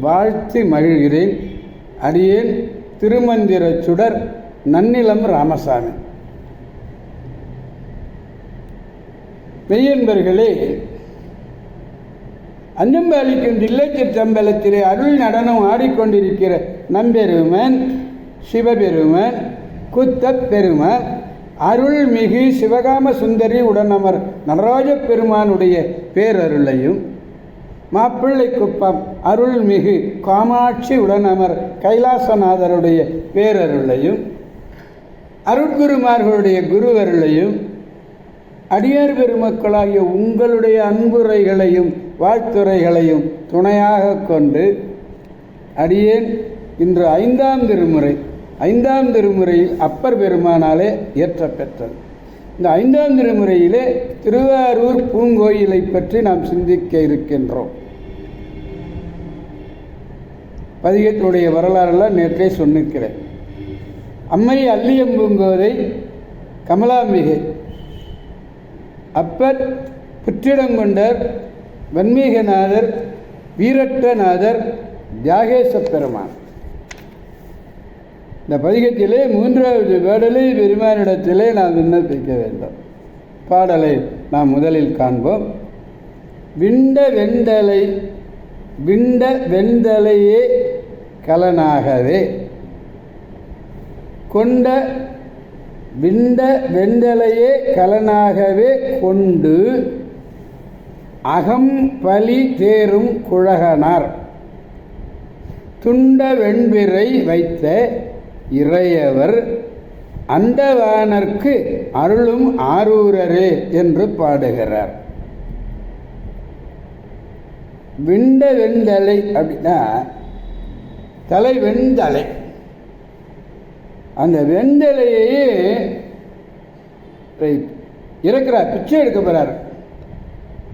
வாழ்த்தி மகிழ்கிறேன். அடியேன் திருமந்திர சுடர் நன்னிலம் ராமசாமி. மெய்யன்பர்களே அஞ்சம்பாலிக்கும் தில்லைச்சிற்றம்பலத்திலே அருள் நடனம் ஆடிக்கொண்டிருக்கிற நம்பெருமன் சிவபெருமன் குத்தப் பெருமன் அருள்மிகு சிவகாம சுந்தரி உடனமர் நடராஜ பெருமானுடைய பேரருளையும் மாப்பிள்ளை குப்பம் அருள்மிகு காமாட்சி உடனமர் கைலாசநாதருடைய பேரருளையும் அருட்குருமார்களுடைய குருவருளையும் அடியார் பெருமக்களாகிய உங்களுடைய அன்புரைகளையும் வாழ்த்துறைகளையும் துணையாக கொண்டு அடியேன் இன்று ஐந்தாம் திருமுறை ஐந்தாம் திருமுறையில் அப்பர் பெருமானாலே இயற்றப்பெற்றது. இந்த ஐந்தாம் திருமுறையிலே திருவாரூர் பூங்கோயிலை பற்றி நாம் சிந்திக்க இருக்கின்றோம். பதிகத்தினுடைய வரலாறெல்லாம் நேற்றே சொன்னிருக்கிறேன். அம்மை அல்லியம்பூங்கோதை கமலாம்பிகை அப்பர் புற்றிடங்கொண்டர் வன்மீகநாதர் வீரட்டநாதர் தியாகேச பெருமான் இந்த பதிகத்திலே மூன்றாவது பாடலை பெருமானிடத்திலே நாம் விண்ணப்பிக்க வேண்டும். பாடலை நாம் முதலில் காண்போம். விண்ட வெண்டலை விண்ட வெண்தலையே கலனாகவே கொண்ட விண்ட வெண்டலையே கலனாகவே கொண்டு அகம் பலி தேரும் குழகனார். துண்ட வெண்பிறை வைத்த இறையவர் அந்தவானர்க்கு அருளும் ஆரூரரே என்று பாடுகிறார். விண்ட வெண்தலை அப்படின்னா தலை வெண்தலை. அந்த வெண்தலையே இறக்குறார் பிச்சை எடுக்க போகிறார்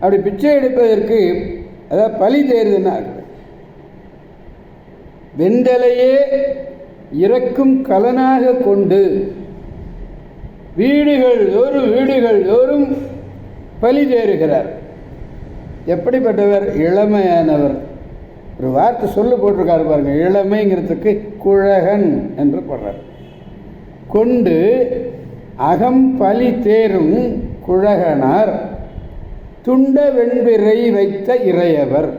அப்படி பிச்சை எடுப்பதற்கு அதாவது பழி தேர்துன்னா வெண்தலையே இறக்கும் கலனாக கொண்டு வீடுகள் தோறும் வீடுகள் தோறும் பலி தேறுகிறார் எப்படிப்பட்டவர்? இளமையானவர். ஒரு வார்த்தை சொல்லு போட்டிருக்காரு பாருங்க. இளமைங்கிறதுக்கு குழகன் என்று போடுறார். கொண்டு அகம் பலி தேரும் குழகனார் துண்ட வெண்பிறை வைத்த இறையவர்.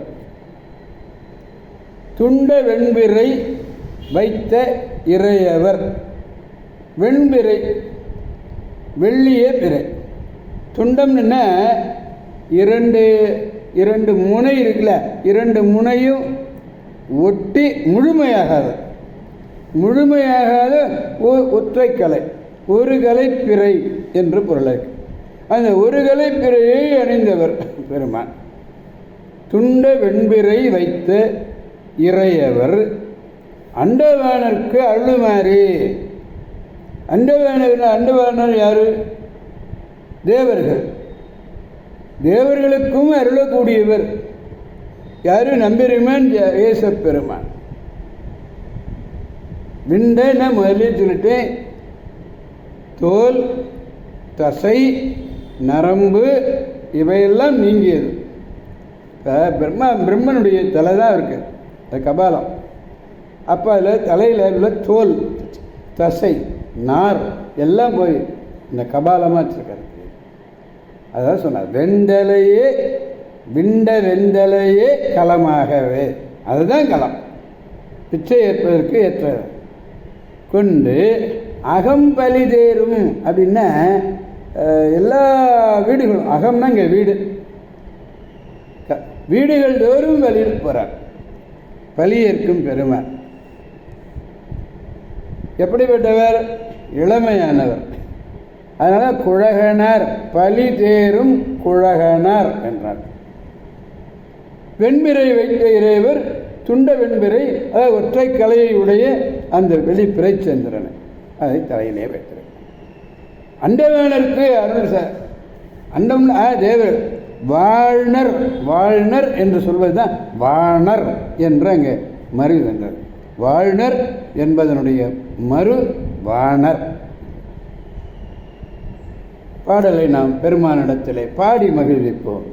துண்ட வெண்பிறை வைத்த இறையவர். வெண்பிறை வெள்ளிய பிறை. துண்டம்னா இரண்டு இரண்டு முனை இருக்குல்ல இரண்டு முனையும் ஒட்டி முழுமையாகாது. முழுமையாகாத ஒற்றை கலை ஒரு கலை பிறை என்று பொருளை அந்த ஒரு கலை பிறையை அணிந்தவர் பெருமான். துண்ட வெண்பிறை வைத்த இறையவர் அண்டவானருக்கு அருளுமாறி அண்டவானர் அண்டவானர் யாரு? தேவர்கள். தேவர்களுக்கும் அருளக்கூடியவர். யாரு? நம்பெருமான் ஏச பெருமான் விண்டை நான் முதலே சொல்லிட்டேன் தோல் தசை நரம்பு இவையெல்லாம் நீங்கியது. பிரம்மா பிரம்மனுடைய தலை தான் இருக்குது அது கபாலம். அப்போ அதில் தலையில் உள்ள தோல் தசை நார் எல்லாம் போய் இந்த கபாலமாக வச்சுருக்காரு. அதான் சொன்னார் வெண்டலையே விண்ட வெண்டலையே களமாகவே. அதுதான் களம். பிச்சை ஏற்பதற்கு ஏற்ற கொண்டு அகம்பலி தேரும் அப்படின்னா எல்லா வீடுகளும் அகம்னா இங்கே வீடு. வீடுகள் தோறும் வழியில் போகிறார் பலியேற்கும் பெருமான். எப்படிப்பட்டவர்? இளமையானவர். அதனால் குழகனார் பலி தேரும் குழகனார் என்றார். வெண்பிறை வைத்த இறைவர் துண்ட வெண்பிறை அதாவது ஒற்றை கலையை உடைய அந்த வெளி பிறைச்சந்திரனை அதை தலையிலே வைத்திருக்கிறார் அண்டவேணருக்கு அருள் சார். அண்டம் ஆ, தேவர். வாழ்னர் வாழ்னர் என்று சொல்வதுதான் வாணர் என்ற அங்கே மறு வென்றது வாழ்னர் என்பதனுடைய மறு வாணர். பாடலை நாம் பெருமானிடத்திலே பாடி மகிழ்விப்போம்.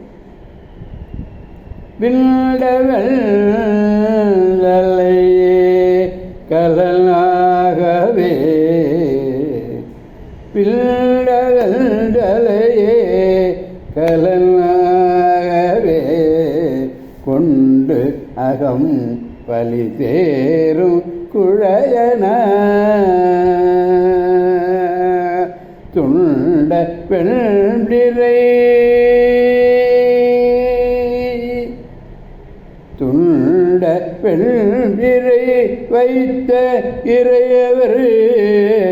விண்டவல்லையே கலனாகவே பிள்ளவல்லையே கலனாகவே கொண்டு அகம் பலி தேரும் குழையன துண்ட வெள்ளிரை துண்ட வெள்ளிரை வைத்த இறையவர்.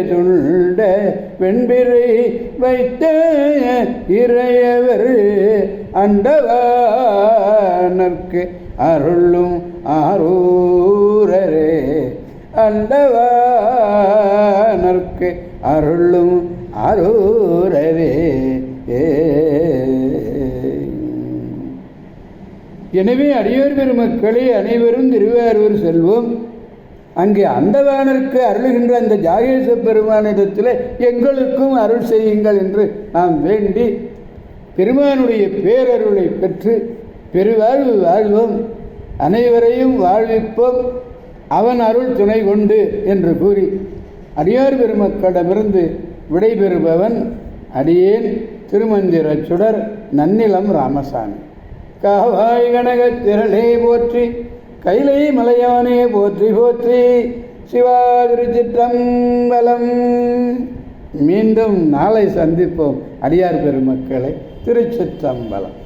துண்ட வெண்பிரை வைத்த இறையவர். அண்டவானர்க்கு அருளும் ஆரூரரே. அண்டவா அண்டவானர்க்கு அருளும் ஆரூரரே எனவே அடியோர் பெருமக்களே அனைவரும் திருவாரூர் செல்வோம். அங்கே அந்தவானருக்கு அருளுகின்ற அந்த ஜாகேச பெருமானிடத்தில் எங்களுக்கும் அருள் செய்யுங்கள் என்று நாம் வேண்டி பெருமானுடைய பேரருளை பெற்று பெருவாழ்வு வாழ்வோம். அனைவரையும் வாழ்விப்போம். அவன் அருள் துணை கொண்டு என்று கூறி அடியார் பெருமக்களிடமிருந்து விடைபெறுபவன் அடியேன் திருமந்திர சுடர் நன்னிலம் ராமசாமி. காவாய் கனக திரளே போற்றி கைலை மலையானே போற்றி போற்றி சிவா திருச்சிற்றம்பலம். மீண்டும் நாளை சந்திப்போம் அடியார் பெருமக்களை திருச்சிற்றம்பலம்.